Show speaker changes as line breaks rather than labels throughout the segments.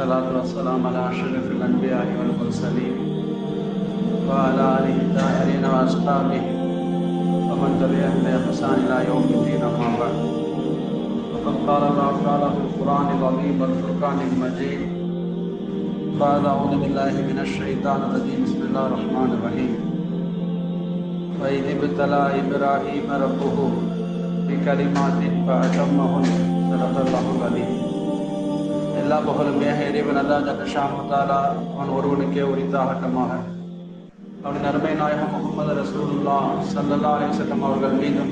والصلاة والسلام على أشرف الأنبياء والمرسلين وعلى آله الطاهرين وأصحابه ومن تبعهم بإحسان إلى يوم الدين، أما بعد. وقد قال الله تعالى في القرآن العظيم والفرقان المجيد. بعد أعوذ بالله من الشيطان الرجيم. بسم الله الرحمن الرحيم. وإذ ابتلى إبراهيم ربه بكلمات فأتمهن، صدق الله العليم எல்லா புகழும் ஏக இறைவன் அல்லா ஜல்லஷாமுத்தாலா அவன் ஒருவனுக்கே உரித்தாகட்டமாக. அவனின் அருமை நாயகம் முகமது ரசூலுல்லா சல்லல்லா அலிசல்லம் அவர்கள் மீதும்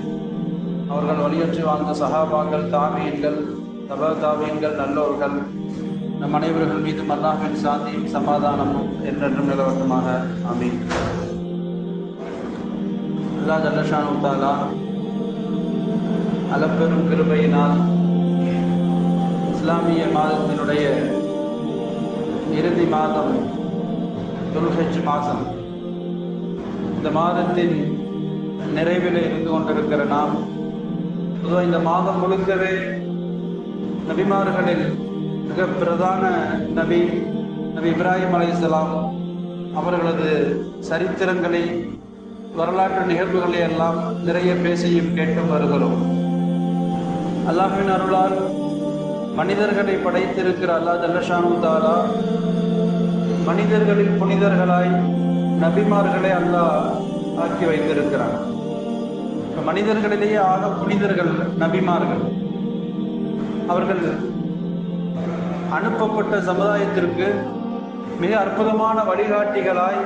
அவர்கள் வலியுற்றி வாழ்ந்த சஹாபாங்கள் தாமியன்கள் தப தாமியன்கள் நல்லோர்கள் நம் அனைவர்கள் மீதும் அல்லாஹின் சாந்தியும் சமாதானமும் என்றென்றும் நிலவட்டமாக. அமீன் அல்லா ஜல்லஷானு தாலா அளப்பெரும் கிருபையினால் இஸ்லாமிய மாதத்தினுடைய இறுதி மாதம் துல்ஹஜ் மாதம். இந்த மாதத்தின் நிறைவில் இருந்து கொண்டிருக்கிற நாம் பொதுவாக இந்த மாதம் முழுக்கவே நபிமார்களில் மிக பிரதான நபி நபி இப்ராஹிம் அலைஹிஸ்ஸலாம் அவர்களது சரித்திரங்களை வரலாற்று நிகழ்வுகளை எல்லாம் நிறைய பேசியும் கேட்டும் வருகிறோம். அல்லாஹின் அருளால் மனிதர்களை படைத்திருக்கிற அல்லா ஜல்லஷானு தாலா மனிதர்களில் புனிதர்களாய் நபிமார்களை அல்லாஹ் ஆக்கி வைத்திருக்கிறான். மனிதர்களிலேயே ஆக புனிதர்கள் நபிமார்கள். அவர்கள் அனுப்பப்பட்ட சமுதாயத்திற்கு மிக அற்புதமான வழிகாட்டிகளாய்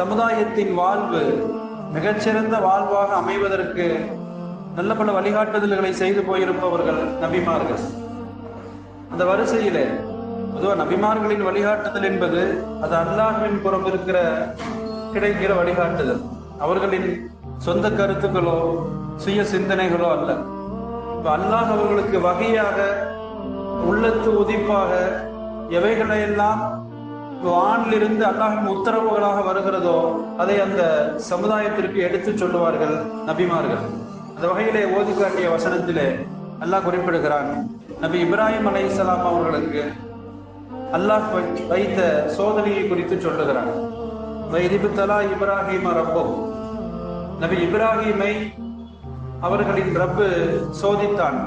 சமுதாயத்தின் வாழ்வு மிகச்சிறந்த வாழ்வாக அமைவதற்கு நல்ல பல வழிகாட்டுதல்களை செய்து போயிருப்பவர்கள் நபிமார்கள். அந்த வரிசையிலே பொதுவாக நபிமார்களின் வழிகாட்டுதல் என்பது அது அல்லாஹின் புறம் இருக்கிற கிடைக்கிற வழிகாட்டுதல். அவர்களின் சொந்த கருத்துக்களோ சுய சிந்தனைகளோ அல்ல. இப்போ அல்லாஹ் அவர்களுக்கு வகையாக உள்ளத்து உதிப்பாக எவைகளையெல்லாம் வானிலிருந்து அல்லாஹின் உத்தரவுகளாக வருகிறதோ அதை அந்த சமுதாயத்திற்கு எடுத்து சொல்லுவார்கள் நபிமார்கள். அந்த வகையிலே ஓதி காட்டிய வசனத்திலே அல்லாஹ் குறிப்பிடுகிறான் நபி இப்ராஹிம் அலை இஸ்லாம் அவர்களுக்கு அல்லாஹ் வைத்த சோதனையை குறித்து சொல்லுகிறான் வைதிபுத்தலா இப்ராஹிம் ரப்போ நபி இப்ராஹிமை அவர்களின் ரப்பு சோதித்தான்.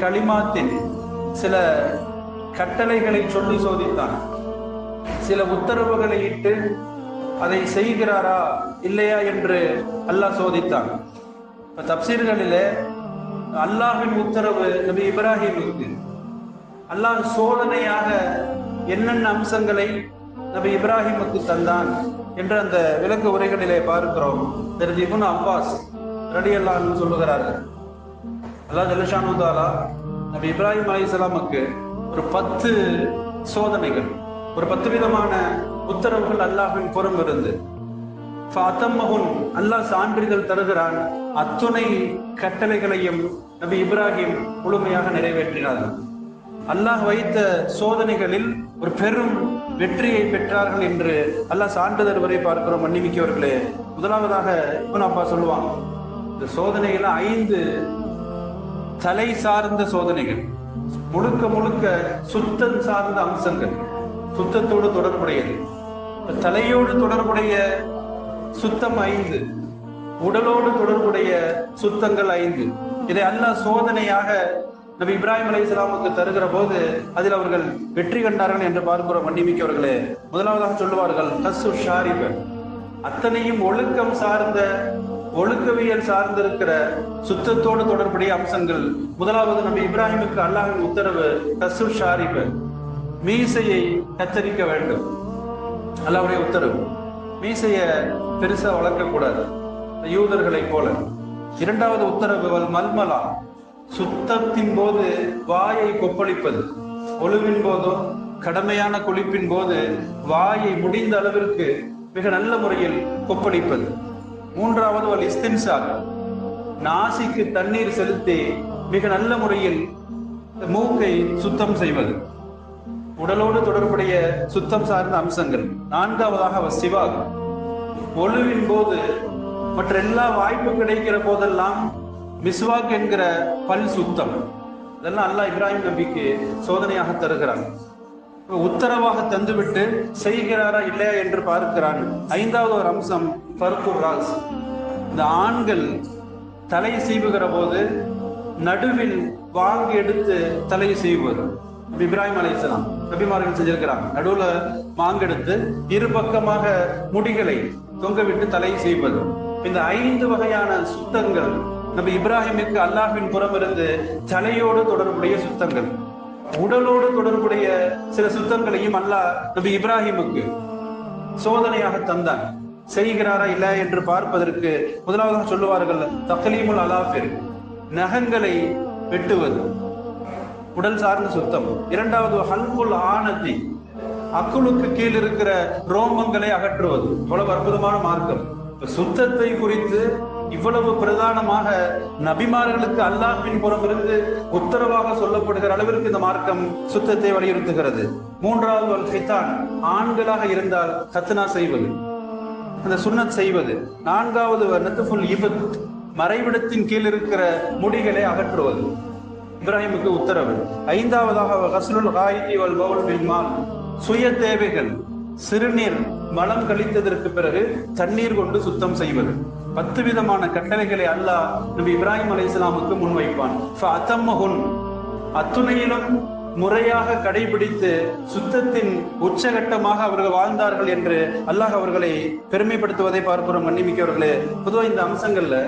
களிமாத்தின் சில கட்டளைகளை சொல்லி சோதித்தான். சில உத்தரவுகளை இட்டு அதை செய்கிறாரா இல்லையா என்று அல்லாஹ் சோதித்தான். தப்சீர்களிலே அல்லாஹின் உத்தரவு நபி இப்ராஹிமுக்கு அல்லாஹ் சோதனையாக என்னென்ன அம்சங்களை நபி இப்ராஹிமுக்கு தந்தான் என்று அந்த விளக்க உரைகளிலே பார்க்கிறோம். திரு இபுன் அப்பாஸ் ரடி அல்லான்னு சொல்லுகிறார்கள் அல்லாஹ் ஜலஷானு தாலா நபி இப்ராஹிம் அலி இஸ்லாமுக்கு ஒரு பத்து சோதனைகள் ஒரு பத்து விதமான உத்தரவுகள் அல்லாஹின் புறம் இருந்து. அத்தம்மகுன் அல்லாஹ் சான்றிதழ் தருகிறான். அத்துணை கட்டளைகளையும் நபி இப்ராஹிம் முழுமையாக நிறைவேற்றினார்கள். அல்லாஹ் வைத்த சோதனைகளில் ஒரு பெரும் வெற்றியை பெற்றார்கள் என்று அல்லாஹ் சான்றிதழ் வரை பார்க்கிறோம் மன்னிமிக்கவர்களே. முதலாவதாக இப்போ அப்பா சொல்லுவான் இந்த சோதனைகள் ஐந்து தலை சார்ந்த சோதனைகள் முழுக்க முழுக்க சுத்தம் சார்ந்த அம்சங்கள் சுத்தத்தோடு தொடர்புடையது. தலையோடு தொடர்புடைய சுத்தம் ஐந்து உடலோடு தொடர்புடைய சுத்தங்கள் ஐந்து. இதை அல்லாஹ் சோதனையாக நபி இப்ராஹிம் அலி இஸ்லாமுக்கு தருகிற போது அதில் அவர்கள் வெற்றி கண்டார்கள் என்று பார்க்கிறோம் மன்னிமிக்கவர்களே முதலாவதாக சொல்லுவார்கள் ஹசு ஷாரிப. அத்தனையும் ஒழுக்கம் சார்ந்த ஒழுக்கவியல் சார்ந்திருக்கிற சுத்தத்தோடு தொடர்புடைய அம்சங்கள். முதலாவது நபி இப்ராஹிமுக்கு அல்லாஹின் உத்தரவு ஹசு ஷாரிப. மீசையை கத்தரிக்க வேண்டும். அல்லாவுடைய உத்தரவு. மீசையை பெருசா வளர்க்கக்கூடாது. யூதர்களை போல. இரண்டாவது உத்தரவு மல்மலா. சுத்தத்தின் போது வாயை கொப்பளிப்பது ஒழுவின் போதோ கடமையான குளிப்பின் போது வாயை முடிந்த அளவிற்கு மிக நல்ல முறையில் கொப்பளிப்பது. மூன்றாவது ஒரு இஸ்தின்சார். நாசிக்கு தண்ணீர் செலுத்தி மிக நல்ல முறையில் மூக்கை சுத்தம் செய்வது. உடலோடு தொடர்புடைய சுத்தம் சார்ந்த அம்சங்கள். நான்காவதாக சிவாக். ஒழுவின் போது மற்ற எல்லா வாய்ப்பு கிடைக்கிற போதெல்லாம் மிஸ்வாக் என்கிற பல் சுத்தம். இதெல்லாம் அல்லாஹ் இப்ராஹிம் நபிக்கு சோதனையாக தருகிறான். உத்தரவாக தந்துவிட்டு செய்கிறாரா இல்லையா என்று பார்க்கிறான். ஐந்தாவது ஒரு அம்சம் பருப்பு ராஸ் இந்த ஆண்கள் தலை சீவுகிற போது நடுவில் வாங்கி எடுத்து தலை செய்வது நபி இப்ராஹிம் அலைஹிஸ்ஸலாம் நபிமார்கள் செஞ்சிருக்கிறாங்க. நடுவுல மாங்கெடுத்து இரு பக்கமாக முடிகளை தொங்க விட்டு தலை செய்வது இந்த ஐந்து வகையான சுத்தங்கள் நபி இப்ராஹிமுக்கு அல்லாஹின் புறம் இருந்து தலையோடு தொடர்புடைய சுத்தங்கள் உடலோடு தொடர்புடைய சில சுத்தங்களையும் அல்லாஹ் நபி இப்ராஹிமுக்கு சோதனையாக தந்தான். செய்கிறாரா இல்ல என்று பார்ப்பதற்கு முதலாவதாக சொல்லுவார்கள் தக்லீமுல் அலாஃபிர் நகங்களை வெட்டுவது உடல் சார்ந்த சுத்தம். இரண்டாவது ஹல்குல் ஆனந்தி அக்குளுக்கு கீழ் இருக்கிற ரோமங்களை அகற்றுவது. இவ்வளவு அற்புதமான மார்க்கம். சுத்தத்தை குறித்து இவ்வளவு பிரதானமாக நபிமார்களுக்கு அல்லாஹின் புறமிருந்து உத்தரவாக சொல்லப்படுகிற அளவிற்கு இந்த மார்க்கம் சுத்தத்தை வலியுறுத்துகிறது. மூன்றாவது வல் ஹிதான் ஆண்களாக இருந்தால் கத்னா செய்வது. அந்த சுண்ணத் செய்வது. நான்காவது நத்துஃபுல் இபத் மறைவிடத்தின் கீழ் இருக்கிற முடிகளை அகற்றுவது. இப்ராஹிமுக்கு உத்தரவு. ஐந்தாவதாக ஹஸ்லுல் ஹாயிதி வல் பவுல் பில்மால் சுய தேவைகள் சிறுநீர் மலம் கழித்ததற்கு பிறகு தண்ணீர் கொண்டு சுத்தம் செய்வது. பத்து விதமான கட்டளைகளை அல்லாஹ் நபி இப்ராஹிம் அலைஹிஸ்ஸலாமுக்கு முன்வைப்பான். அத்துணையிலும் முறையாக கடைபிடித்து சுத்தத்தின் உச்சகட்டமாக அவர்கள் வாழ்ந்தார்கள் என்று அல்லாஹ் அவர்களை பெருமைப்படுத்துவதை பார்க்கிறோம். மன்னிமிக்கவர்களே பொதுவாக இந்த அம்சங்கள்ல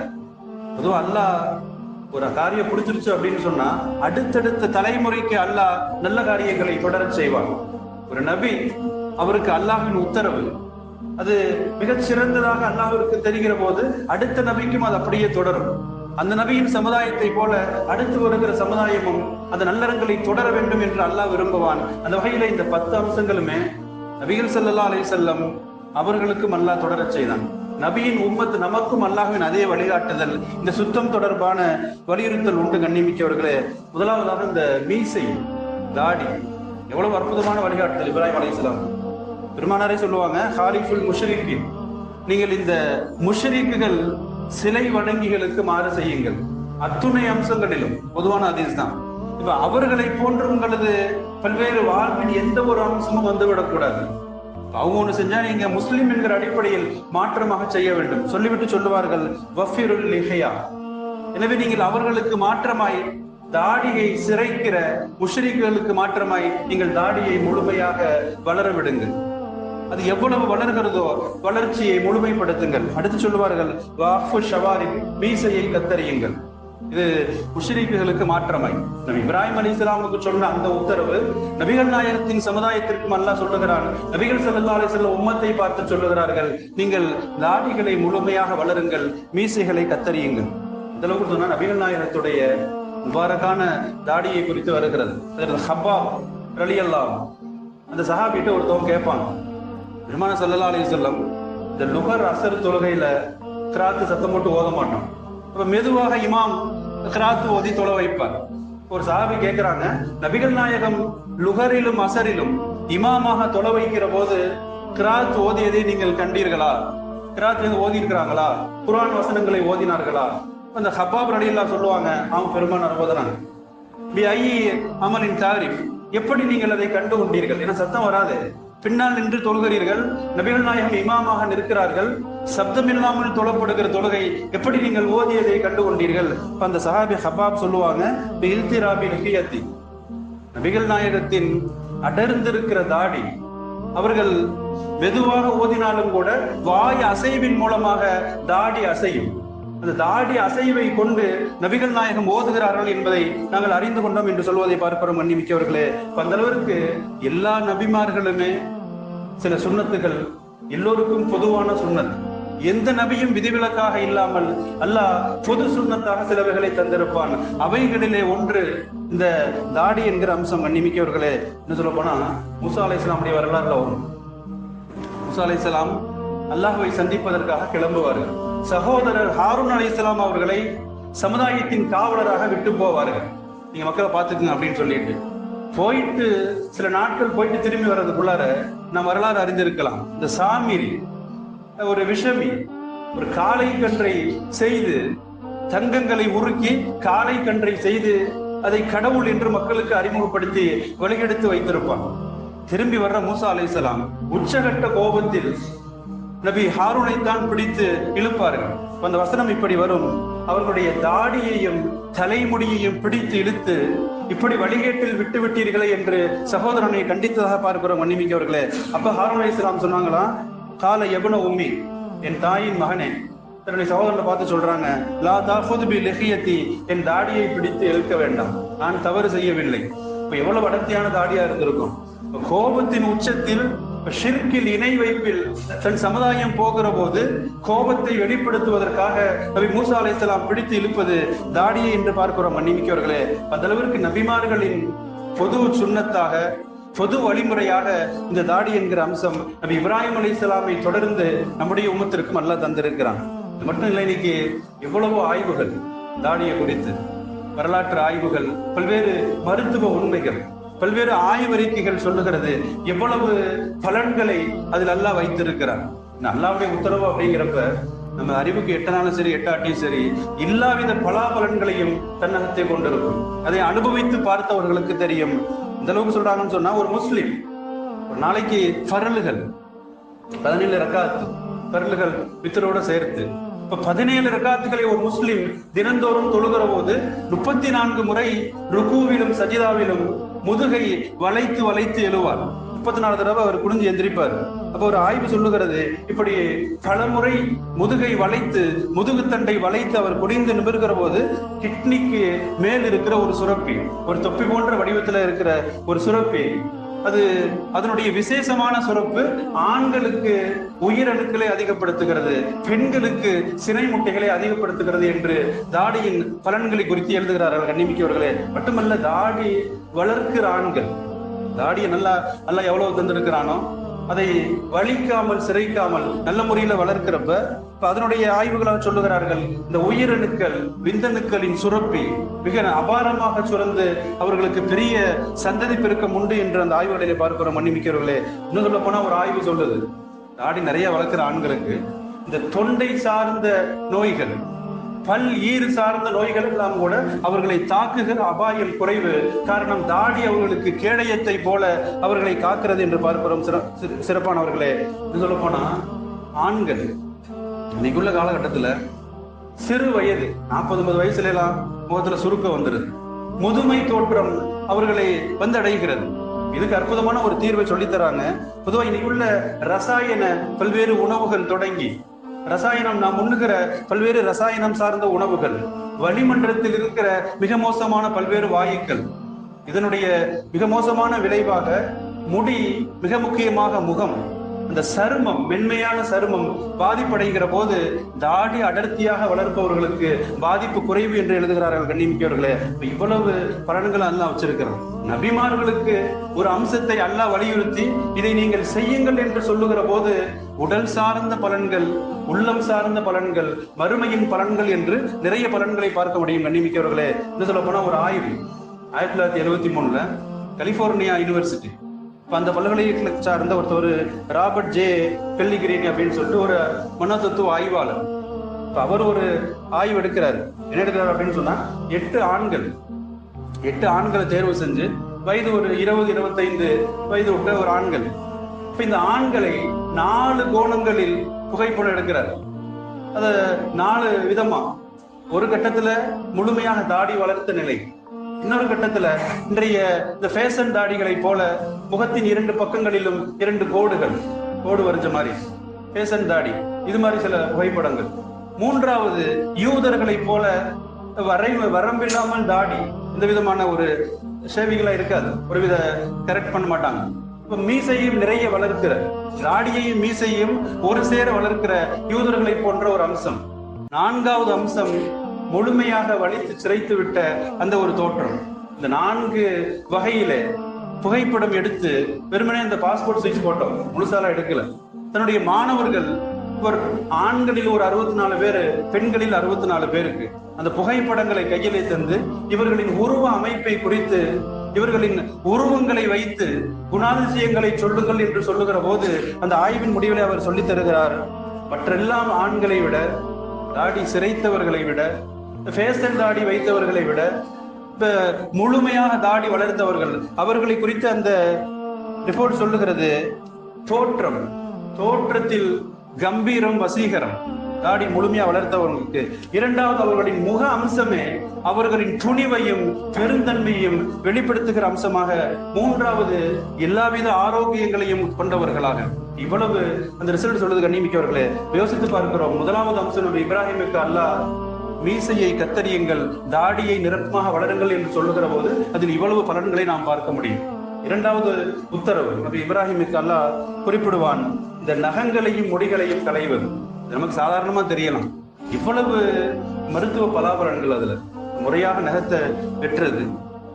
பொதுவாக அல்லாஹ் ஒரு காரியம் பிடிச்சிருச்சு அப்படின்னு சொன்னா அடுத்தடுத்த தலைமுறைக்கு அல்லாஹ் நல்ல காரியங்களை தொடரச் செய்வான். ஒரு நபி அவருக்கு அல்லாஹின் உத்தரவு அது மிகச் சிறந்ததாக தெரிகிற போது அடுத்த நபிக்கும் அது அப்படியே தொடரும். அந்த நபியின் சமுதாயத்தை போல அடுத்து வருகிற சமுதாயமும் அந்த நல்லறங்களை தொடர வேண்டும் என்று அல்லாஹ் விரும்புவான். அந்த வகையில இந்த பத்து அம்சங்களுமே நபிகள் செல்லல்லா அலை செல்லம் அவர்களுக்கும் அல்லாஹ் தொடரச் செய்தான். நபியின் உம்மத்து நமக்கும் அல்லாஹுவின் அதே வழிகாட்டுதல் இந்த சுத்தம் தொடர்பான வலியுறுத்தல் உண்டு கண்ணிமிக்கவர்களே முதலாவதாக இந்த மீசை தாடி. எவ்வளவு அற்புதமான வழிகாட்டுதல் இப்ராஹிம் அலைஹிஸ்ஸலாம் பெருமானாரே சொல்லுவாங்க ஹாலிஃபுல் முஷ்ரிக்கின் நீங்கள் இந்த முஷரிக்குகள் சிலை வணங்கிகளுக்கு மாறு செய்யுங்கள். அத்துணை அம்சங்களிலும் பொதுவான அதீஸ் தான். இப்ப அவர்களை போன்று உங்களது பல்வேறு வாழ்வின் எந்த ஒரு அம்சமும் வந்துவிடக்கூடாது. அவங்க ஒண்ணு செஞ்சா நீங்க முஸ்லிம் என்கிற அடிப்படையில் மாற்றமாக செய்ய வேண்டும். சொல்லிவிட்டு சொல்லுவார்கள் வஃபிருல் லிஹயா. எனவே நீங்கள் அவர்களுக்கு மாற்றமாய் தாடியை சிறைக்கிற முஷரிக்குகளுக்கு மாற்றமாய் நீங்கள் தாடியை முழுமையாக வளர விடுங்கள். அது எவ்வளவு வளர்கிறதோ வளர்ச்சியை முழுமைப்படுத்துங்கள். அடுத்து சொல்லுவார்கள் வாஃபு ஷவாரி மீசையை கத்தறியுங்கள். இது முஷ்ரிக்குகளுக்கு மாற்றமாய். நபி இப்ராஹிம் அலி இஸ்லாமுக்கு சொன்ன அந்த உத்தரவு நபிகள் நாயகத்தின் சமுதாயத்திற்கும் அல்லாஹ் சொல்லுகிறான். நபிகள் சல்லா அலி வஸல்லம் உம்மத்தை பார்த்து சொல்லுகிறார்கள் நீங்கள் தாடிகளை முழுமையாக வளருங்கள் மீசைகளை கத்தறியுங்கள். இந்த அளவுக்கு சொன்னா நபிகள் நாயகத்துடைய முபாரக்கான தாடியை குறித்து வருகிறது. அதில் ஹப்பாப் ரலியல்லாஹ் அந்த சஹாபிட்டு ஒருத்தவங்க கேட்பாங்க பெருமான சல்லா அலி சொல்லம் இந்த லுகர் அசர் தொழுகையில கிராத்து சத்தம் போட்டு ஓத மாட்டோம். அப்ப மெதுவாக இமாம் கிராத்து ஓதி தொலை வைப்பார். ஒரு சாபி கேட்கிறாங்க நபிகள் நாயகம் லுகரிலும் அசரிலும் இமாமாக தொலை வைக்கிற போது கிராத் ஓதியதை நீங்கள் கண்டீர்களா? கிராத் ஓதி இருக்கிறாங்களா? குரான் வசனங்களை ஓதினார்களா? அந்த ஹப்பாப் ரலியல்லா சொல்லுவாங்க அவன் பெருமானார் ஓதுறாங்க பி ஐ அமலின் தாரிஃப் எப்படி நீங்கள் அதை கண்டு கொண்டீர்கள்? ஏன்னா சத்தம் வராது. பின்னால் நின்று தொழுகிறீர்கள் நபிகள் நாயகம் இமாமாக நிற்கிறார்கள் சப்தம் இல்லாமல் தொழப்படுகிற தொழுகை எப்படி நீங்கள் ஓதியதை கண்டு கொண்டீர்கள் இப்ப அந்த சஹாபி ஹபாப் சொல்லுவாங்க நபிகள் நாயகத்தின் அடர்ந்திருக்கிற தாடி அவர்கள் மெதுவாக ஓதினாலும் கூட வாய் அசைவின் மூலமாக தாடி அசையும். அந்த தாடி அசைவை கொண்டு நபிகள் நாயகம் ஓதுகிறார்கள் என்பதை நாங்கள் அறிந்து கொண்டோம் என்று சொல்வதை பார்க்கிறோம் மன்னிமிக்கவர்களே. அந்த அளவிற்கு எல்லா நபிமார்களுமே சில சுண்ணத்துகள் எல்லோருக்கும் பொதுவான சுண்ணத். எந்த நபியும் விதிவிலக்காக இல்லாமல் அல்லாஹ் பொது சுண்ணத்தாக சிலவைகளை தந்திருப்பான். அவைகளிலே ஒன்று இந்த தாடி என்கிற அம்சம் மன்னிமிக்கவர்களே. என்ன சொல்ல போனா முசா அலை இஸ்லாமுடைய வரலாறுல வரும். முசா அலை இஸ்லாம் அல்லாஹுவை சந்திப்பதற்காக கிளம்புவார்கள் சகோதரர் ஹாரூன் அலி இஸ்லாம் அவர்களை சமுதாயத்தின் காவலராக விட்டு போவார்கள். நீங்க மக்களை பார்த்துக்குங்க அப்படின்னு சொல்லிட்டு. போயிட்டு சில நாட்கள் போயிட்டு திரும்பி வர்றதுக்குள்ளார நம் வரலாறு அறிந்திருக்கலாம். இந்த சாமிரி ஒரு விஷமி ஒரு காளை கன்றை செய்து தங்கங்களை உருக்கி காளை கன்றை செய்து அதை கடவுள் என்று மக்களுக்கு அறிமுகப்படுத்தி வெளியெடுத்து வைத்திருப்பான். திரும்பி வர்ற மூசா அலைஹிஸ்ஸலாம் உச்சகட்ட கோபத்தில் நபி ஹாரூனை தான் பிடித்து இழுப்பார்கள். அந்த வசனம் இப்படி வரும். அவர்களுடைய தாடியையும் தலைமுடியையும் பிடித்து இழுத்து இப்படி வழிகேட்டில் விட்டு விட்டீர்களே என்று சகோதரனை கண்டித்ததாக பார்க்கிறோம் மன்னிமிக்கவர்களே. அப்ப ஹாரூன் அலைஹிஸ்ஸலாம் சொன்னாங்களா? கால எபுன உம்மி என் தாயின் மகனே. தன்னுடைய சகோதரனை பார்த்து சொல்றாங்க லா தாஃபுது பி லெஹியத்தி என் தாடியை பிடித்து இழுக்க வேண்டாம். நான் தவறு செய்யவில்லை. இப்ப எவ்வளவு அடர்த்தியான தாடியா இருந்திருக்கும். கோபத்தின் உச்சத்தில் ஷிர்கில் இணை வைப்பில் தன் சமுதாயம் போகிற போது கோபத்தை வெளிப்படுத்துவதற்காக நபி மூசா அலைஹிஸ்ஸலாம் பிடித்து இழுப்பது தாடியை என்று பார்க்கிறோம் மன்னிமிக்கவர்களே அந்த அளவிற்கு நபிமார்களின் பொது சுண்ணத்தாக பொது வழிமுறையாக இந்த தாடி என்கிற அம்சம் நபி இப்ராஹிம் இஸ்லாமை தொடர்ந்து நம்முடைய உமத்திற்கும் அல்ல தந்திருக்கிறான். இது மட்டும் இல்லை இன்னைக்கு எவ்வளவோ ஆய்வுகள் தாடியை குறித்து வரலாற்று ஆய்வுகள் பல்வேறு மருத்துவ உண்மைகள் பல்வேறு ஆய்வறிக்கைகள் சொல்லுகிறது. எவ்வளவு பலன்களை அதில் அல்லாஹ் வைத்திருக்கிறார் அல்லாவுடைய உத்தரவு அப்படிங்கிறப்ப நம்ம அறிவுக்கு எட்டனாலும் சரி எட்டாட்டியும் சரி எல்லாவித பலாபலன்களையும் தன்னகத்தை கொண்டிருக்கும். அதை அனுபவித்து பார்த்தவர்களுக்கு தெரியும். இந்த அளவுக்கு சொல்றாங்கன்னு சொன்னா ஒரு முஸ்லிம் ஒரு நாளைக்கு பரலுகள் பதினேழு ரக்காத்து பரலுகள் வித்தரோட சேர்த்து இப்ப பதினேழு ரக்காத்துக்களை ஒரு முஸ்லிம் தினந்தோறும் தொழுகிற போது முப்பத்தி நான்கு முறை ருக்குவிலும் சஜிதாவிலும் முதுகை வளைத்து வளைத்து எழுவார். முப்பத்தி நாலு தடவை அவர் குனிஞ்சு எந்திரிப்பார். அப்ப ஒரு ஆய்வு சொல்லுகிறது இப்படி பலமுறை முதுகை வளைத்து முதுகுத்தண்டை வளைத்து அவர் குடிந்து நிமிர்கிற போது கிட்னிக்கு மேல் இருக்கிற ஒரு சுரப்பி ஒரு தொப்பி போன்ற வடிவத்துல இருக்கிற ஒரு சுரப்பி அது அதனுடைய விசேஷமான சுரப்பு ஆண்களுக்கு உயிரணுக்களை அதிகப்படுத்துகிறது பெண்களுக்கு சினை முட்டைகளை அதிகப்படுத்துகிறது என்று தாடியின் பலன்களை குறித்து எழுதுகிறார்கள் கண்ணிமிக்கவர்களே மட்டுமல்ல தாடி வளர்க்கிற ஆண்கள் தாடியை நல்லா நல்லா எவ்வளவு தந்திருக்கிறானோ அதை வலிக்காமல் சிறைக்காமல் நல்ல முறையில வளர்க்கிறப்ப இப்ப அதனுடைய ஆய்வுகளாக சொல்லுகிறார்கள் இந்த உயிரணுக்கள் விந்தணுக்களின் சுரப்பி மிக அபாரமாக சுரந்து அவர்களுக்கு பெரிய சந்ததி பெருக்கம் உண்டு என்று அந்த ஆய்வுகளிலே பார்க்கிறோம் மன்னிமிக்கிறவர்களே இன்னும் சொல்ல போனா ஒரு ஆய்வு சொல்லுது. நாடி நிறைய வளர்க்கிற ஆண்களுக்கு இந்த தொண்டை சார்ந்த நோய்கள் பல் ஈறு சார்ந்த நோய்கள் எல்லாம் கூட அவர்களை தாக்குகிற அபாயம் குறைவு. காரணம் தாடி அவர்களுக்கு கேடயத்தை போல அவர்களை காக்கிறது என்று பார்க்கிறோம் சிற- சிறப்பானவர்களே. இது சொல்ல போனா ஆண்கள். இன்னைக்குள்ள காலகட்டத்துல சிறு வயது நாற்பது ஐம்பது வயசுல எல்லாம் முகத்துல சுருக்கம் வந்துருது. முதுமை தோற்றம் அவர்களை வந்தடைகிறது. இதுக்கு அற்புதமான ஒரு தீர்வை சொல்லித் தராங்க. பொதுவா இன்னைக்குள்ள ரசாயன பல்வேறு உணவுகள் தொடங்கி ரசாயனம் நாம் உண்ணுகிற பல்வேறு ரசாயனம் சார்ந்த உணவுகள் வளிமண்டலத்தில் இருக்கிற மிக மோசமான பல்வேறு வாயுக்கள். இதனுடைய மிக மோசமான விளைவாக முடி மிக முக்கியமாக முகம் அந்த சருமம் மென்மையான சருமம் பாதிப்படைகிற போது தாடி அடர்த்தியாக வளர்ப்பவர்களுக்கு பாதிப்பு குறைவு என்று எழுதுகிறார்கள் கண்ணிமிக்கவர்களே. இவ்வளவு பலன்கள் எல்லாம் வச்சிருக்கிறான். நபிமார்களுக்கு ஒரு அம்சத்தை அல்லாஹ் வலியுறுத்தி இதை நீங்கள் செய்யுங்கள் என்று சொல்லுகிற போது உடல் சார்ந்த பலன்கள் உள்ளம் சார்ந்த பலன்கள் மறுமையின் பலன்கள் என்று நிறைய பலன்களை பார்க்க முடியும் கண்ணிமிக்கவர்களே என்ன சொல்ல போனா ஒரு ஆய்வு. ஆயிரத்தி தொள்ளாயிரத்தி எழுபத்தி மூணுல கலிபோர்னியா யூனிவர்சிட்டி. இப்ப அந்த பல்கலைக்கழக சார்ந்த ஒருத்தர் ராபர்ட் ஜே. பெல்லிகிரினி அப்படின்னு சொல்லிட்டு ஒரு மனோதத்துவ ஆய்வாளர். இப்ப அவர் ஒரு ஆய்வு எடுக்கிறார். என்ன எடுக்கிறார் அப்படின்னு சொன்னா எட்டு ஆண்கள் எட்டு ஆண்களை தேர்வு செஞ்சு வயது ஒரு இருபது இருபத்தைந்து வயது உள்ள ஒரு ஆண்கள். இப்ப இந்த ஆண்களை நாலு கோணங்களில் புகைப்படம் எடுக்கிறார் அத நாலு விதமா. ஒரு கட்டத்துல முழுமையாக தாடி வளர்த்த நிலை. இன்னொரு கட்டத்துல இன்றைய இந்த ஃபேஷன் தாடிகளை போல முகத்தின் இரண்டு பக்கங்களிலும் இரண்டு கோடுகள் கோடு வரைஞ்ச மாதிரி. ஃபேஷன் தாடி இது மாதிரி சில புகைப்படங்கள். மூன்றாவது யூதர்களை போல வரை வரம்பில்லாமல் தாடி இந்த விதமான ஒரு சேவைகளாக இருக்காது. ஒருவித கரெக்ட் பண்ண மாட்டாங்க. இப்போ மீசையும் நிறைய வளர்க்கிற தாடியையும் மீசையும் ஒரு சேர வளர்க்கிற யூதர்களை போன்ற ஒரு அம்சம். நான்காவது அம்சம் முழுமையாக வலித்து சிறைத்து விட்ட அந்த ஒரு தோற்றம். இந்த நான்கு வகையில புகைப்படம் எடுத்து வெறுமனே இந்த பாஸ்போர்ட் சைஸ் போட்டோம் முழுசாலாம் எடுக்கல. தன்னுடைய மாணவர்கள் ஒரு ஆண்களில் ஒரு அறுபத்தி நாலு பேர் பெண்களில் அறுபத்தி நாலு பேருக்கு அந்த புகைப்படங்களை கையிலே தந்து இவர்களின் உருவ அமைப்பை குறித்து இவர்களின் உருவங்களை வைத்து குணாதிசயங்களை சொல்லுங்கள் என்று சொல்லுகிற போது அந்த ஆய்வின் முடிவில் அவர் சொல்லித் தருகிறார். மற்றெல்லாம் ஆண்களை விட தாடி சிறைத்தவர்களை விட ஃபேஷன் தாடி வைத்தவர்களை விட இப்ப முழுமையாக தாடி வளர்த்தவர்கள் அவர்களை குறித்து அந்த ரிப்போர்ட் சொல்லுகிறது தோற்றம் தோற்றத்தில் கம்பீரம் வசீகரம். தாடி முழுமையா வளர்த்தவர்களுக்கு. இரண்டாவது அவர்களின் முக அம்சமே அவர்களின் துணிவையும் பெருந்தன்மையும் வெளிப்படுத்துகிற அம்சமாக மூன்றாவது எல்லாவித ஆரோக்கியங்களையும் கொண்டவர்களாக. இவ்வளவு அந்த ரிசல்ட் சொல்றது கண்ணிமிக்கவர்களே யோசித்து பார்க்கிறோம். முதலாவது அம்சம் நம்ம இப்ராஹிமுக்கு அல்லாஹ் மீசையை கத்தரியுங்கள் தாடியை நிரப்பமாக வளருங்கள் என்று சொல்லுகிற போது அதில் இவ்வளவு பலன்களை நாம் பார்க்க முடியும். இரண்டாவது உத்தரவு. நபி இப்ராஹிமுக்கு அல்லாஹ் குறிப்பிடுவான் இந்த நகங்களையும் முடிகளையும் களைவது நமக்கு சாதாரணமா தெரியலாம். இவ்வளவு மருத்துவ பலாபலன்கள் அதுல. முறையாக நகத்தை வெட்டுறது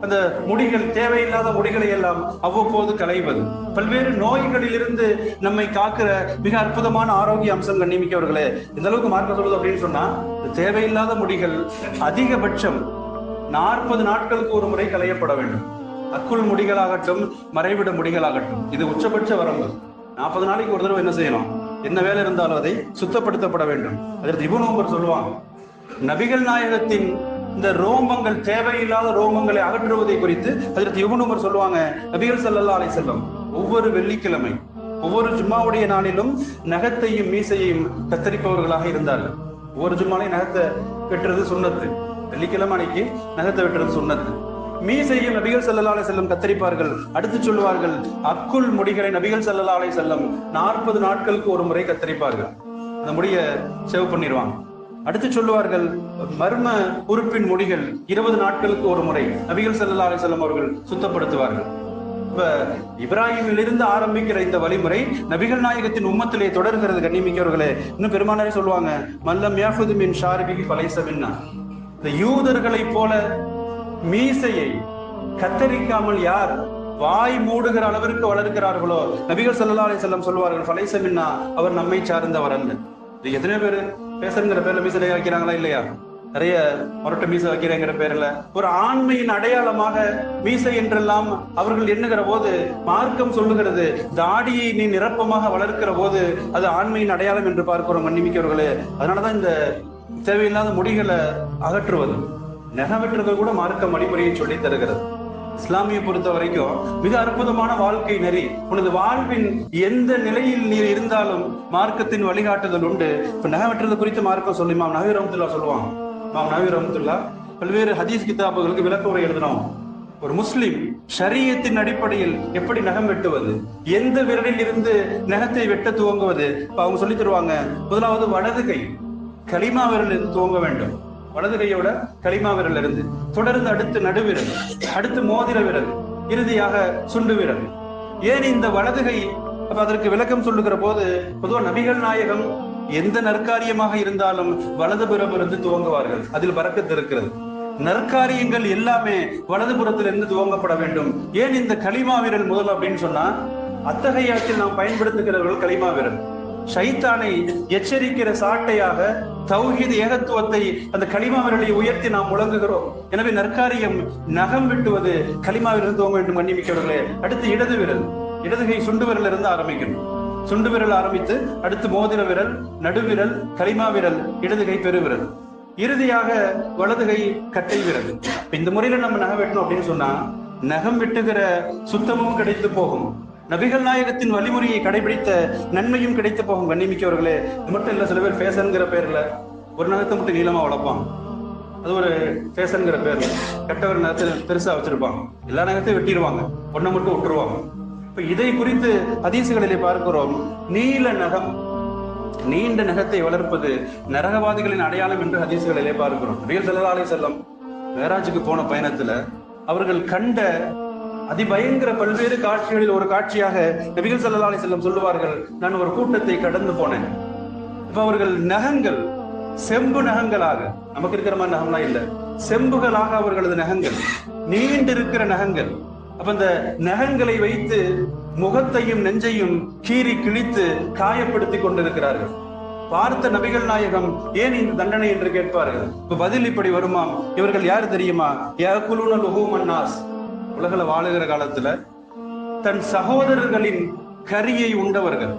அந்த முடிகள் தேவையில்லாத முடிகளை எல்லாம் அவ்வப்போது களைவது. பல்வேறு நோய்களிலிருந்து நம்மை காக்கிற மிக அற்புதமான ஆரோக்கிய அம்சம் கண்ணிமிக்கவர்களே இந்த அளவுக்கு மார்க்க சொல்லுது அப்படின்னு சொன்னா தேவையில்லாத முடிகள் அதிகபட்சம் நாற்பது நாட்களுக்கு ஒரு முறை களையப்பட வேண்டும். அக்குள் முடிகளாகட்டும் மறைவிட முடிகளாகட்டும். இது உச்சபட்ச வரம்பு. நாற்பது நாளைக்கு ஒரு தடவை என்ன செய்யணும்? என்ன வேலை இருந்தாலும் அதை சுத்தப்படுத்தப்பட வேண்டும். அதற்கு இபுனோம்பர் சொல்லுவாங்க நபிகள் நாயகத்தின் இந்த ரோமங்கள் தேவையில்லாத ரோமங்களை அகற்றுவதை குறித்து அதற்கு யுவனுமர் சொல்லுவாங்க நபிகள் செல்லல்லா அலை செல்லம் ஒவ்வொரு வெள்ளிக்கிழமை ஒவ்வொரு ஜும்மாவுடைய நாளிலும் நகத்தையும் மீசையையும் கத்தரிப்பவர்களாக இருந்தார்கள். ஒவ்வொரு ஜும்மாலையும் நகத்தை வெட்டுறது சுண்ணத்து. வெள்ளிக்கிழமை அன்னைக்கு நகத்தை வெட்டுறது சுண்ணத்து. மீசையும் நபிகள் ஸல்லல்லாஹு அலைஹி செல்லம் கத்தரிப்பார்கள் அடுத்து சொல்லுவார்கள் அக்குள் முடிகளை நபிகள் ஸல்லல்லாஹு செல்லும் செல்லம் நாற்பது நாட்களுக்கு ஒரு முறை கத்தரிப்பார்கள். அந்த முடிய சேவ் பண்ணிடுவாங்க. அடுத்து சொல்லுவார்கள் மர்ம உறுப்பின் முடிகள் இருபது நாட்களுக்கு ஒரு முறை நபிகள் ஸல்லல்லாஹு செல்லும் அவர்கள் சுத்தப்படுத்துவார்கள். இப்ப இப்ராஹிமிலிருந்து ஆரம்பிக்கிற இந்த வழிமுறை நபிகள் நாயகத்தின் உம்மத்திலே தொடர்கிறது கண்ணிமிக்கவர்களே இன்னும் பெருமானாரே சொல்லுவாங்க மல்லம் யாஃபுது மின் ஷாரிபிகி பலைசமின்னா இந்த யூதர்களை போல மீசையை கத்தரிக்காமல் யார் வாய் மூடுகிற அளவிற்கு வளர்க்கிறார்களோ? நபிகள் சல்லா அலி செல்லம் சொல்வார்கள் பலைசமின்னா அவர் நம்மை சார்ந்தவர் அல்ல. இது எத்தனை பேர் பேசுங்கிற பேர்ல மீசலை வைக்கிறாங்களா இல்லையா? நிறைய முரட்டு மீசை வைக்கிறேங்கிற பேர்ல. ஒரு ஆண்மையின் அடையாளமாக மீசை என்றெல்லாம் அவர்கள் எண்ணுகிற போது மார்க்கம் சொல்லுகிறது தாடியை நீ நிரப்பமாக வளர்க்கிற போது அது ஆண்மையின் அடையாளம் என்று பார்க்கிறோம் மன்னிமிக்கவர்களே. அதனாலதான் இந்த தேவையில்லாத முடிகளை அகற்றுவது. நெகம் கூட மார்க்கம் அடிப்படையை சொல்லி தருகிறது. இஸ்லாமிய பொறுத்த வரைக்கும் மிக அற்புதமான வாழ்க்கை நெறி. உனது வாழ்வின் எந்த நிலையில் நீ இருந்தாலும் மார்க்கத்தின் வழிகாட்டுதல் உண்டு. இப்ப நகவற்றது குறித்து மார்க்கம் சொல்லி மாம் நவீர் ரஹமத்துல்லா சொல்லுவாங்க. மாம் நவீர் ரஹமத்துல்லா பல்வேறு ஹதீஸ் கிதாபுகளுக்கு விளக்க உரை எழுதினோம். ஒரு முஸ்லிம் ஷரியத்தின் அடிப்படையில் எப்படி நகம் வெட்டுவது? எந்த விரலில் இருந்து நகத்தை வெட்ட துவங்குவது? இப்ப அவங்க சொல்லி தருவாங்க முதலாவது வலது கை கலிமா விரலில் இருந்து துவங்க வேண்டும். வலது கையோட களிமா விரல் இருந்து தொடர்ந்து அடுத்து நடுவிரல் அடுத்து மோதிர விரல் இறுதியாக சுண்டு விரல். ஏன் இந்த வலது கை? அப்ப அதற்கு விளக்கம் சொல்லுகிற போது பொதுவா நபிகள் நாயகம் எந்த நற்காரியமாக இருந்தாலும் வலதுபுறம் இருந்து துவங்குவார்கள். அதில் பறக்கத்து இருக்கிறது. நற்காரியங்கள் எல்லாமே வலதுபுறத்திலிருந்து துவங்கப்பட வேண்டும். ஏன் இந்த களிமா விரல் முதல் அப்படின்னு சொன்னா அத்தகையாத்தில் நாம் பயன்படுத்துகிறவர்கள் களிமா விரல். ஷைத்தானை எச்சரிக்கிற சாட்டையாக தௌஹீத் ஏகத்துவத்தை அந்த களிமாவினுடைய உயர்த்தி நாம் முழங்குகிறோம். எனவே நற்காரியம் நகம் வெட்டுவது களிமாவிலிருந்து தோங்க வேண்டும் மன்னிமிக்கவர்களே அடுத்து இடது விரல். இடதுகை சுண்டு விரல் இருந்து ஆரம்பிக்கணும். சுண்டு விரல் ஆரம்பித்து அடுத்து மோதிர விரல் நடுவிரல் களிமா விரல் இடதுகை பெருவிரல் இறுதியாக வலது கை கட்டை விரல். இப்ப இந்த முறையில நம்ம நகம் வெட்டணும் அப்படின்னு சொன்னா நகம் வெட்டுகிற சுத்தமும் கிடைத்து போகும். நபிகள் நாயகத்தின் வழிமுறையை கடைபிடித்த நன்மையும் கிடைத்து போகும் கண்ணிமிக்கவர்களே இது மட்டும் இல்லை சில பேர் ஃபேஷனுங்கிற பேர்ல ஒரு நகத்தை மட்டும் நீளமா வளர்ப்பான் அது ஒரு ஃபேஷனுங்கிற பேர்ல. ஒரு நகத்தை பெருசா வச்சிருப்பாங்க. எல்லா நகத்தையும் வெட்டிடுவாங்க ஒன்றை மட்டும் விட்டுருவாங்க. இப்ப இதை குறித்து அதிசுகளிலே பார்க்கிறோம். நீல நகம் நீண்ட நகத்தை வளர்ப்பது நரகவாதிகளின் அடையாளம் என்று அதிசுகளிலே பார்க்கிறோம். நபிகள் செல்லதாலே செல்லம் மேராஜுக்கு போன பயணத்துல அவர்கள் கண்ட அதிபயங்கர பல்வேறு காட்சிகளில் ஒரு காட்சியாக நபிகள் சல்லா அலி செல்லம் சொல்லுவார்கள் நான் ஒரு கூட்டத்தை கடந்து போனேன். இப்ப அவர்கள் நகங்கள் செம்பு நகங்களாக நமக்கு இருக்கிற மாதிரி நகம்லாம் இல்ல செம்புகளாக அவர்களது நகங்கள் நீண்டிருக்கிற நகங்கள். அப்ப அந்த நகங்களை வைத்து முகத்தையும் நெஞ்சையும் கீறி கிழித்து காயப்படுத்தி கொண்டிருக்கிறார்கள். பார்த்த நபிகள் நாயகம் ஏன் இந்த தண்டனை என்று கேட்பார்கள்? இப்ப பதில் இப்படி வருமாம். இவர்கள் யார் தெரியுமா? யாக்குலுன லுஹூமன் நாஸ். உலகில் வாழுகிற காலத்துல தன் சகோதரர்களின் கரியை உண்டவர்கள்.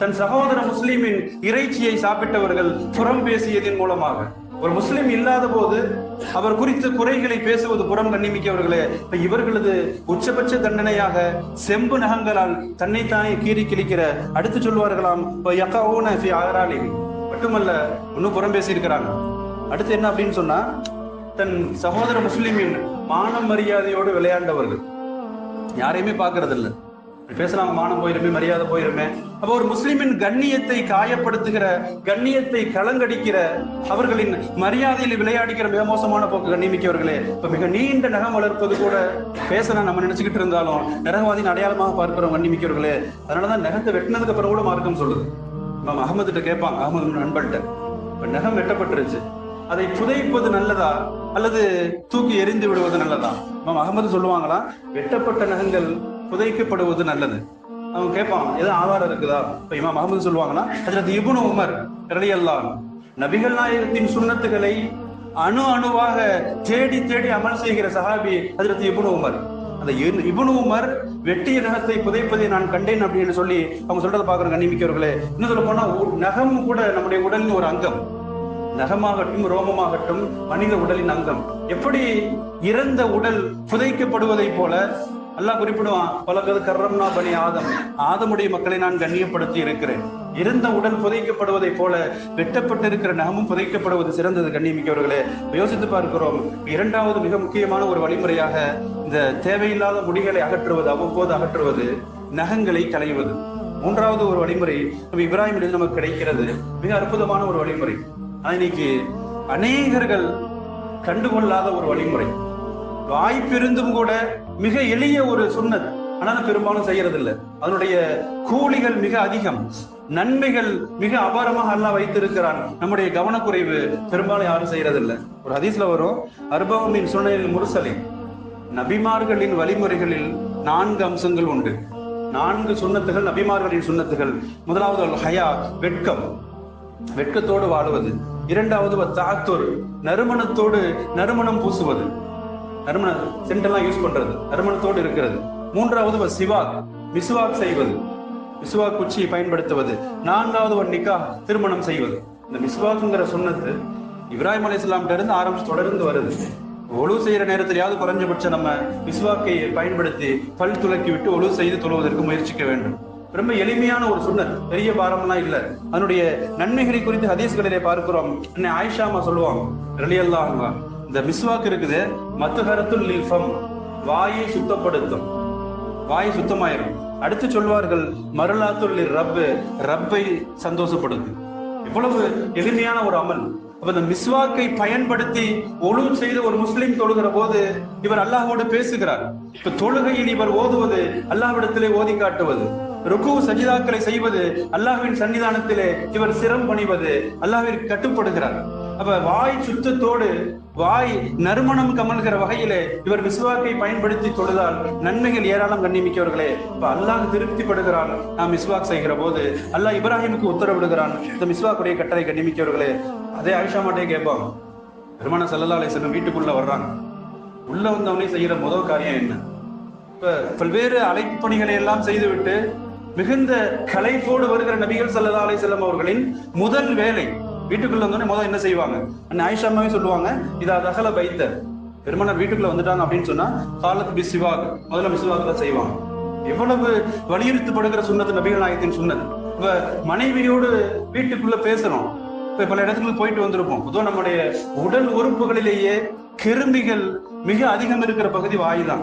தன் சகோதர முஸ்லிமின் இறைச்சியை சாப்பிட்டவர்கள் புறம் பேசியதின் மூலமாக. ஒரு முஸ்லிம் இல்லாத போது அவர் குறித்த குறைகளை பேசுவது புறம் கண்ணிமிக்கவர்களே இப்ப இவர்களது உச்சபட்ச தண்டனையாக செம்பு நகங்களால் தன்னைத்தானே கீறி கிழிக்கிற அடுத்து சொல்வார்களாம் மட்டுமல்ல இன்னும் புறம் பேசியிருக்கிறாங்க. அடுத்து என்ன அப்படின்னு சொன்னா தன் சகோதர முஸ்லிமின் மான மரியாதையோடு விளையாண்டவர்கள். யாரையுமே பார்க்கறது இல்லை பேசலாம் மானம் போயிருமே மரியாதை போயிருமே. அப்ப ஒரு முஸ்லிமின் கண்ணியத்தை காயப்படுத்துகிற கண்ணியத்தை கலங்கடிக்கிற அவர்களின் மரியாதையில் விளையாடிக்கிற மிக மோசமான போக்கு கண்ணிமிக்கவர்களே இப்ப மிக நீண்ட நகம் வளர்ப்பது கூட பேசலாம் நம்ம நினைச்சுக்கிட்டு இருந்தாலும் நரகவாதியின் அடையாளமாக பார்க்கிறோம் கண்ணிமிக்கவர்களே. அதனாலதான் நகத்தை வெட்டினதுக்கு அப்புறம் கூட மார்க்கம் சொல்லுது. நம்ம அகமதுகிட்ட கேட்பாங்க அகமது நண்பன்ட்ட. இப்ப நகம் வெட்டப்பட்டுருச்சு. அதை புதைப்பது நல்லதா? அல்லது தூக்கி எரிந்து விடுவது நல்லதா? மேம் அகமது சொல்லுவாங்களா வெட்டப்பட்ட நகங்கள் புதைக்கப்படுவது நல்லது. அவன் கேட்பான் எதுவும் ஆதாரம் இருக்குதா? இப்ப இமாம் அகமது சொல்லுவாங்கன்னா அதுல இபுனு உமர் ரலியல்லாஹ் நபிகள் நாயகத்தின் சுண்ணத்துகளை அணு அணுவாக தேடி தேடி அமல் செய்கிற சஹாபி அதிரத்து இபுனு உமர். அந்த இபுனு உமர் வெட்டிய நகத்தை புதைப்பதை நான் கண்டேன் அப்படின்னு சொல்லி அவங்க சொல்றதை பாக்குற கண்ணிமிக்கவர்களே இன்னும் சொல்ல போனா உ- கூட நம்முடைய உடலின் ஒரு அங்கம். நகமாகட்டும் ரோமமாகட்டும் மனித உடலின் அங்கம். எப்படி இறந்த உடல் புதைக்கப்படுவதை போல அல்லாஹ் குறிப்பிடுவான் பலகது கர்ரம்னா பணி ஆதம். ஆதமுடைய மக்களை நான் கண்ணியப்படுத்தி இருக்கிறேன். இருந்த உடல் புதைக்கப்படுவதை போல வெட்டப்பட்டிருக்கிற நகமும் புதைக்கப்படுவது சிறந்தது கண்ணியமிக்கவர்களே. யோசித்து பார்க்கிறோம் இரண்டாவது மிக முக்கியமான ஒரு வழிமுறையாக இந்த தேவையில்லாத முடிகளை அகற்றுவது அவ்வப்போது அகற்றுவது நகங்களை களைவது. மூன்றாவது ஒரு வழிமுறை நம்ம நமக்கு கிடைக்கிறது. மிக அற்புதமான ஒரு வழிமுறை. இன்னைக்கு அநேகர்கள் கண்டுகொள்ளாத ஒரு வழிமுறை. வாய்ப்பிருந்தும் கூட மிக எளிய ஒரு சுன்னத் ஆனாலும் பெரும்பாலும் செய்யறது அதனுடைய கூலிகள் மிக அதிகம். நன்மைகள் மிக அபாரமாக எல்லாம் வைத்திருக்கிறான். நம்முடைய கவனக்குறைவு பெரும்பாலும் யாரும் செய்யறதில்லை. ஒரு ஹதீஸ்ல வரும் அர்பவமின் சுனையில் முரசலி நபிமார்களின் வழிமுறைகளில் நான்கு அம்சங்கள் உண்டு. நான்கு சுண்ணத்துகள் நபிமார்களின் சுண்ணத்துகள். முதலாவது ஹயா வெட்கம். வெட்கத்தோடு வாழுவது இரண்டாவது தாத்தூர் நறுமணத்தோடு நறுமணம் பூசுவது. நறுமண சென்டெல்லாம் யூஸ் பண்றது. நறுமணத்தோடு இருக்கிறது. மூன்றாவது வ சிவாக் மிஸ்வாக் செய்வது. மிஸ்வாக் குச்சியை பயன்படுத்துவது. நான்காவது ஒரு நிக்கா திருமணம் செய்வது. இந்த மிஸ்வாக்குங்கிற சொன்னது இப்ராஹிம் அலைஹிஸ்ஸலாம்ட்ட இருந்து ஆரம்பிச்சு தொடர்ந்து வருது. ஒழு செய்யற நேரத்திலேயாவது குறைஞ்சபட்சம் நம்ம மிஸ்வாக்கை பயன்படுத்தி பல் துலக்கி விட்டு ஒழு செய்து தொழுவதற்கு முயற்சிக்க வேண்டும். ரொம்ப எளிமையான ஒரு சுண்ணத். பெரிய பாரம்லாம் இல்ல. அதனுடைய நன்மைகளை குறித்து ஹதீஸ்களிலே பார்க்கிறோம். அன்னை ஆயிஷாமா சொல்லுவாங்க ரலியல்லாஹு இந்த மிஸ்வாக்கு இருக்குது மத்துகரத்துல் லில்ஃபம் வாயை சுத்தப்படுத்தும். வாய் சுத்தமாயிரும். அடுத்து சொல்வார்கள் மருளாத்துல் ரப்பு ரப்பை சந்தோஷப்படுத்து. இவ்வளவு எளிமையான ஒரு அமல். அப்ப இந்த மிஸ்வாக்கை பயன்படுத்தி ஒழு செய்து ஒரு முஸ்லிம் தொழுகிற போது இவர் அல்லாஹோடு பேசுகிறார். இப்ப தொழுகையில் இவர் ஓதுவது அல்லாஹ்விடத்திலே ஓதி காட்டுவது. ருக்கு சஜிதாக்களை செய்வது அல்லாஹ்வின் சன்னிதானத்திலே இவர் சிரம் பணிவது அல்லாஹ்விற்கு கட்டுப்படுகிறார். அப்ப வாய் சுத்தத்தோடு வாய் நறுமணம் கமல்கிற வகையிலே இவர் மிஸ்வாக்கை பயன்படுத்தி தொழுதால் நன்மைகள் ஏராளம் கண்ணிமிக்கவர்களே. இப்ப அல்லாஹ் திருப்திப்படுகிறான். நாம் மிஸ்வாக் செய்கிற போது அல்லாஹ் இப்ராஹிமுக்கு உத்தரவிடுகிறான். இந்த மிஸ்வாக்குடைய கட்டளை கண்ணிமிக்கவர்களே. அதே ஆயிஷா மாட்டே கேட்பாங்க பெருமான செல்லல்லா அலிஸ்லம் வீட்டுக்குள்ள வர்றாங்க உள்ள வந்தவனே செய்யற முதல் காரியம் என்ன? இப்ப பல்வேறு அழைப்பு பணிகளை எல்லாம் செய்துவிட்டு மிகுந்த கலைப்போடு வருகிற நபிகள் சல்லல்லா அலிஸ்லாம் அவர்களின் முதல் வேலை வீட்டுக்குள்ள வந்தோடனே முதல் என்ன செய்வாங்க? அண்ணன் ஆயிஷாமாவே சொல்லுவாங்க இதா தகல பைத்த. பெருமனார் வீட்டுக்குள்ள வந்துட்டாங்க அப்படின்னு சொன்னா காலத்து பி சிவாக். முதல்ல மிஸ்வாக் தான் செய்வாங்க. எவ்வளவு வலியுறுத்தப்படுகிற சுண்ணத்து நபிகள் நாயகத்தின் சுண்ணத் இப்ப மனைவியோடு வீட்டுக்குள்ள பேசணும். இப்ப பல இடத்துக்கு போயிட்டு வந்திருப்போம். பொதுவா நம்முடைய உடல் உறுப்புகளிலேயே கிருமிகள் மிக அதிகம் இருக்கிற பகுதி வாய் தான்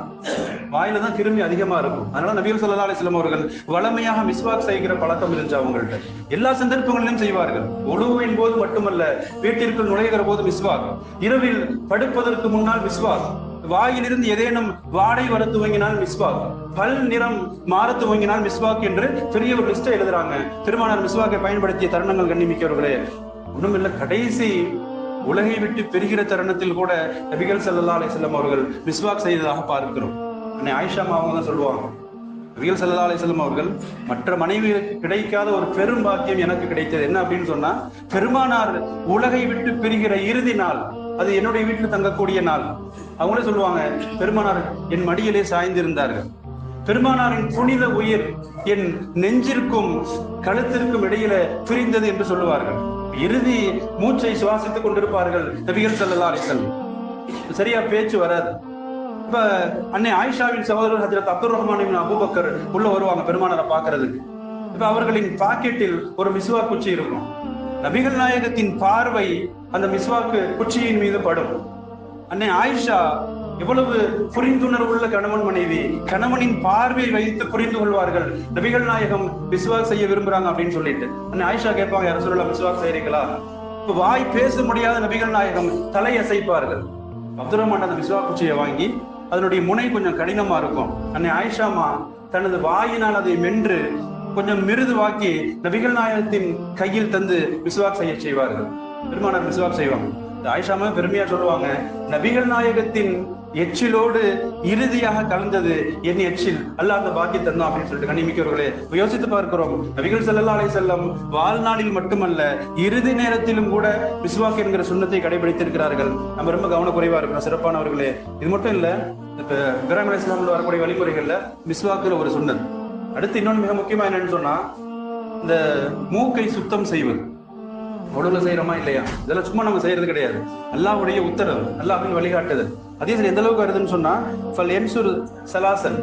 வாயில தான் கிருமி அதிகமா இருக்கும். அதனால நபிகள் சொல்லலா அலைஹி அவர்கள் வளமையாக மிஸ்வாக் செய்கிற பழக்கம் இருந்துச்சு அவங்கள்ட்ட. எல்லா சந்தர்ப்பங்களிலும் செய்வார்கள். உணவின் போது மட்டுமல்ல வீட்டிற்குள் நுழைகிற போது மிஸ்வாக். இரவில் படுப்பதற்கு முன்னால் மிஸ்வாக். வாயிலிருந்து ஏதேனும் வாடை வர துவங்கினால் மிஸ்வாக். பல் நிறம் மாற துவங்கினால் மிஸ்வாக் என்று பெரிய ஒரு லிஸ்டை எழுதுறாங்க. திருமணம் மிஸ்வாக்கை பயன்படுத்திய தருணங்கள் கண்ணிமிக்கவர்களே ஒண்ணுமில்ல கடைசி உலகை விட்டு பெறுகிற தருணத்தில் கூட நபிகள் ஸல்லல்லாஹு அலி செல்லம் அவர்கள் மிஸ்வாக் செய்ததாக பார்க்கிறோம். அன்னை ஆயிஷா அவங்க தான் சொல்லுவாங்க. நபிகள் ஸல்லல்லாஹு அலி செல்லம் அவர்கள் மற்ற மனைவிகளுக்கு கிடைக்காத ஒரு பெரும் பாக்கியம் எனக்கு கிடைத்தது. என்ன அப்படின்னு சொன்னா பெருமானார் உலகை விட்டு பிரிகிற இறுதி நாள் அது என்னுடைய வீட்டில் தங்கக்கூடிய நாள். அவங்களே சொல்லுவாங்க பெருமானார் என் மடியிலே சாய்ந்திருந்தார்கள். பெருமானாரின் புனித உயிர் என் நெஞ்சிற்கும் கழுத்திற்கும் இடையில பிரிந்தது என்று சொல்லுவார்கள். இறுதி மூச்சை சுவாசித்துக் கொண்டிருப்பார்கள் நபிகள் ஸல்லல்லாஹு அலைஹி சரியா பேச்சு வராது. இப்ப அன்னை ஆயிஷாவின் சகோதரர் ஹஜரத் அப்துல் ரஹ்மானின் அபுபக்கர் அபூபக்கர் உள்ள வருவாங்க பெருமானரை பாக்குறதுக்கு இப்ப அவர்களின் பாக்கெட்டில் ஒரு மிஸ்வா குச்சி இருக்கும். நபிகள் நாயகத்தின் பார்வை அந்த மிஸ்வாக்கு குச்சியின் மீது படும். அன்னை ஆயிஷா எவ்வளவு புரிந்துணர்வுள்ள கணவன் மனைவி கணவனின் பார்வையை வைத்து புரிந்து கொள்வார்கள். நபிகள் நாயகம் விசுவாஸ் செய்ய விரும்புறாங்க அப்படின்னு சொல்லிட்டு. அன்னை ஆயிஷா கேட்பாங்க யாரும் சொல்லலாம் விஸ்வாக் செய்யறீங்களா வாய் பேச முடியாத நபிகள் நாயகம் தலை அசைப்பார்கள். அப்துல் ரஹ்மான் அந்த விசுவா குச்சியை வாங்கி அதனுடைய முனை கொஞ்சம் கடினமா இருக்கும். அன்னை ஆயிஷாமா தனது வாயினால் அதை மென்று கொஞ்சம் மிருதுவாக்கி நபிகள் நாயகத்தின் கையில் தந்து விஸ்வாக் செய்ய செய்வார்கள். பெருமானார் விஸ்வாக் செய்வாங்க. ஆயிஷாமா பெருமையா சொல்லுவாங்க நபிகள் நாயகத்தின் எச்சிலோடு இறுதியாக கலந்தது என் எச்சில். அல்ல அந்த பாக்கி தந்தோம் அப்படின்னு சொல்லிட்டு கண்ணிமிக்கவர்களே யோசித்து பார்க்கிறோம். நபிகள் செல்லல்லா அலை செல்லம் வாழ்நாளில் மட்டுமல்ல இறுதி நேரத்திலும் கூட விஸ்வாக் என்கிற சுண்ணத்தை கடைபிடித்திருக்கிறார்கள். நம்ம ரொம்ப கவனக்குறைவா இருக்கணும் சிறப்பானவர்களே. இது மட்டும் இல்ல இப்ப இப்ராஹிம் அலி இஸ்லாமில் வரக்கூடிய வழிமுறைகள்ல மிஸ்வாக்குல ஒரு சுண்ணத். அடுத்து இன்னொன்று மிக முக்கியமா என்னன்னு சொன்னா இந்த மூக்கை சுத்தம் செய்வது. உடவுல செய்யறோமா இல்லையா? இதெல்லாம் சும்மா நம்ம செய்யறது கிடையாது. அல்லாவுடைய உத்தரவு அல்லாவின் வழிகாட்டுதல். அதே சரி எந்த அளவுக்கு வருதுன்னு சொன்னா ஃபல் என்சுர் சலாசன்.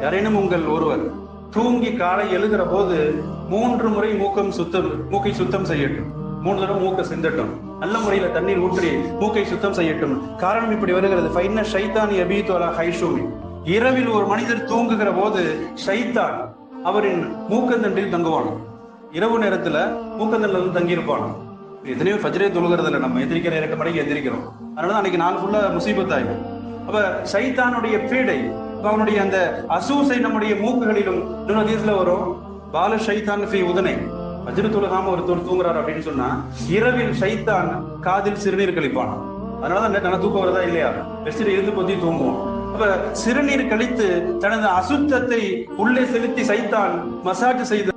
யாரேனும் உங்கள் ஒருவர் தூங்கி காலை எழுகிற போது மூன்று முறை மூக்கம் சுத்தம் மூக்கை சுத்தம் செய்யட்டும். மூணு தடவை மூக்க சிந்தட்டும். நல்ல முறையில தண்ணீர் ஊற்றி மூக்கை சுத்தம் செய்யட்டும். காரணம் இப்படி வருகிறது. ஃபைன ஷைத்தான் யபீத்து ஹைஷூமி. இரவில் ஒரு மனிதர் தூங்குகிற போது ஷைத்தான் அவரின் மூக்கந்தண்டில் தங்குவான். இரவு நேரத்துல மூக்கந்தல்ல வந்து தங்கி எத்தனையோ ஃபஜ்ரே தொழுகிறது இல்லை நம்ம எந்திரிக்கிற இரண்டு மணிக்கு எந்திரிக்கிறோம். அதனால அன்னைக்கு நாள் ஃபுல்லா முசீபத் அப்ப சைத்தானுடைய பீடை அவனுடைய அந்த அசூசை நம்முடைய மூக்குகளிலும் இன்னொரு ஹதீஸ்ல வரும். பால சைத்தான் ஃபி உதனை. வஜ்ரு தொழுகாம ஒருத்தர் தூங்குறாரு அப்படின்னு சொன்னா இரவில் ஷைத்தான் காதில் சிறுநீர் கழிப்பான் அதனாலதான் நல்லா தூக்கம் வருதா இல்லையா? வெஸ்டில் இருந்து பொத்தி தூங்குவோம். அப்ப சிறுநீர் கழித்து தனது அசுத்தத்தை உள்ளே செலுத்தி சைத்தான் மசாஜ் செய்து